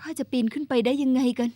ข้าจะปีนขึ้นไปได้ยังไงกัน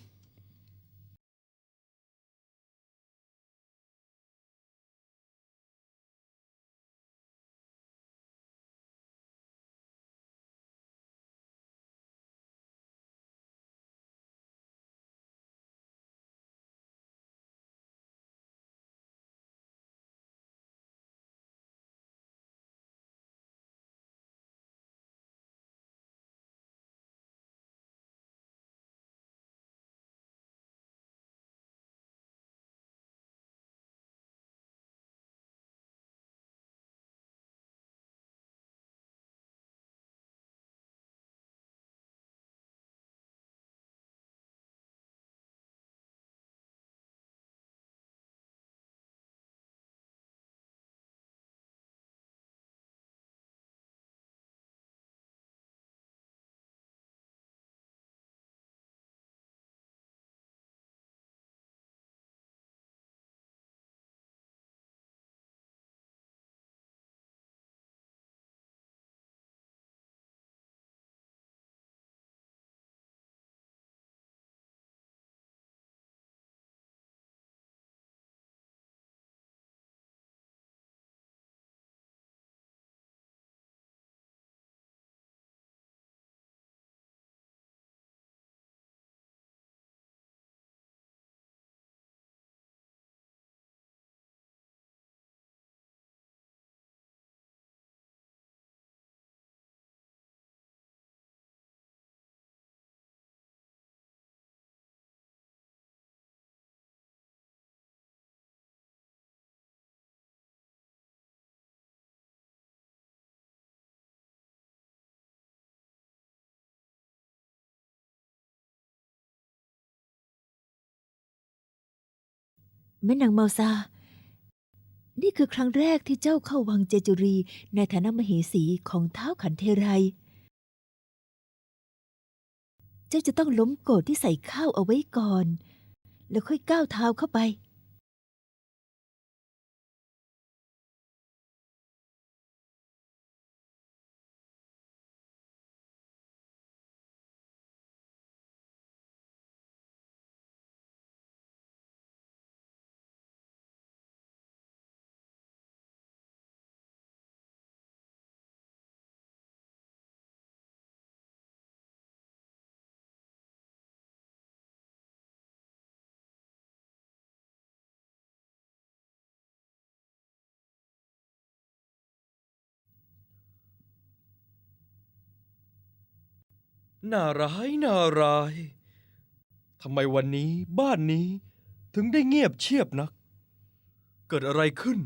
แม่นางเมาซา นี่คือครั้งแรกที่เจ้าเข้าวังเจจุรีในฐานะมเหสีของเท้าขันเทไร เจ้าจะต้องล้มโกรธที่ใส่ข้าวเอาไว้ก่อน แล้วค่อยก้าวเท้าเข้าไป น่าร้ายน่าร้ายทำไมวันนี้บ้านนี้ถึงได้เงียบเชียบนัก เกิดอะไรขึ้น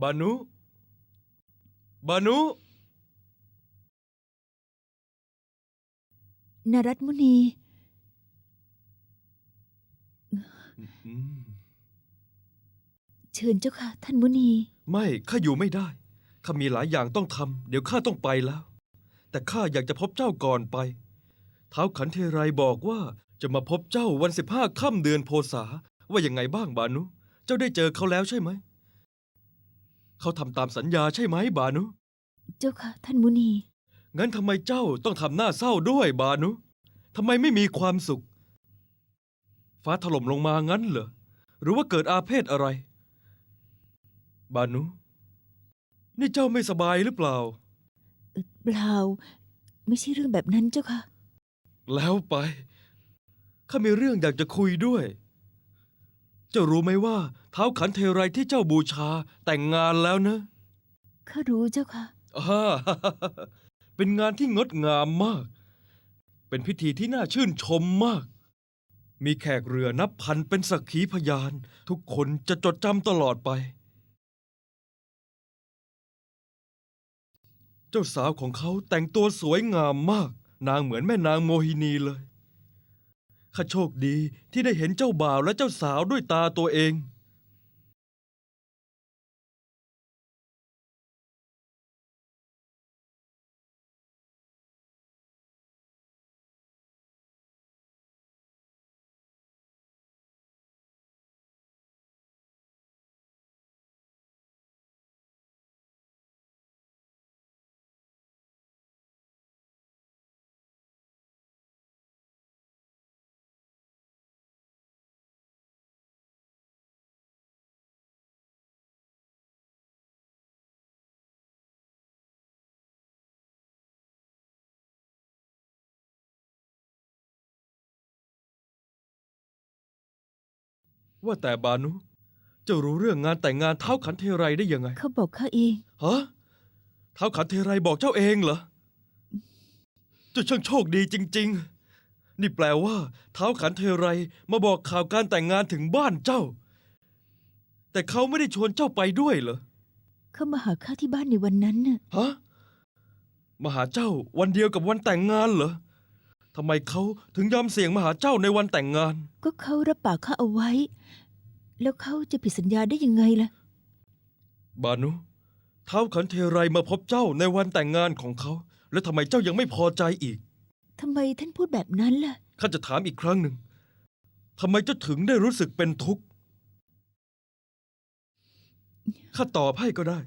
บานุ บานุ นรัตมุนีอืมเชิญเจ้าค่ะ ท่านมุนี ไม่ ข้าอยู่ไม่ได้ ข้ามีหลายอย่างต้องทำ เดี๋ยวข้าต้องไปแล้ว แต่ข้าอยากจะพบเจ้าก่อนไป เท้าวขันเทไรบอกว่าจะมาพบเจ้าวันสิบห้าค่ำเดือนโพษาว่ายังไงบ้างบานุ เจ้าได้เจอเขาแล้วใช่ไหม เขาทำตามสัญญาใช่ไหมบานุ เจ้าค่ะท่านมุนี งั้นทำไมเจ้าต้องทำหน้าเศร้าด้วยบานุทำไมไม่มีความสุข ฟ้าถล่มลงมางั้นเหรอ หรือว่าเกิดอาเพศอะไร บานุ นี่เจ้าไม่สบายหรือเปล่า เอ่อเปล่า ไม่ใช่เรื่องแบบนั้นเจ้าค่ะ แล้วไป ข้ามีเรื่องอยากจะคุยด้วย เจ้ารู้ไหมว่าเท้าวขันเทไรที่เจ้าบูชาแต่งงานแล้วนะข้ารู้เจ้าค่ะอ่า เป็นงานที่งดงามมาก เป็นพิธีที่น่าชื่นชมมาก มีแขกเรือนับพันเป็นสักขีพยาน ทุกคนจะจดจำตลอดไป เจ้าสาวของเขาแต่งตัวสวยงามมาก นางเหมือนแม่นางโมหินีเลยข้าโชคดีที่ได้เห็นเจ้าบ่าวและเจ้าสาวด้วยตาตัวเอง ว่าแต่บานุ เจ้ารู้เรื่องงานแต่งงานเท้าขันเทไรได้ยังไง เขาบอกข้าเอง ฮะเท้าขันเทไรบอกเจ้าเองเหรอ เจ้าช่างโชคดีจริง ๆ นี่แปลว่าเท้าขันเทไรมาบอกข่าวการแต่งงานถึงบ้านเจ้า แต่เขาไม่ได้ชวนเจ้าไปด้วยเหรอ เขามาหาข้าที่บ้านในวันนั้นน่ะ ฮะ มาหาเจ้าวันเดียวกับวันแต่งงานเหรอ ทำไมเขาถึงยอมเสี่ยงมาหาเจ้าในวันแต่งงาน ก็เขารับปากข้าเอาไว้ แล้วเขาจะผิดสัญญาได้ยังไงล่ะ บานุเท้าขันเทไรมาพบเจ้าในวันแต่งงานของเขา แล้วทำไมเจ้ายังไม่พอใจอีก ทำไมท่านพูดแบบนั้นล่ะ ข้าจะถามอีกครั้งหนึ่งทำไมเจ้าถึงได้รู้สึกเป็นทุกข์ ข้าตอบให้ก็ได้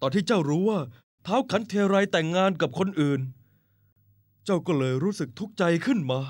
ตอนที่เจ้ารู้ว่าเท้าขันเทไรแต่งงานกับคนอื่น เจ้าก็เลยรู้สึกทุกข์ใจขึ้นมา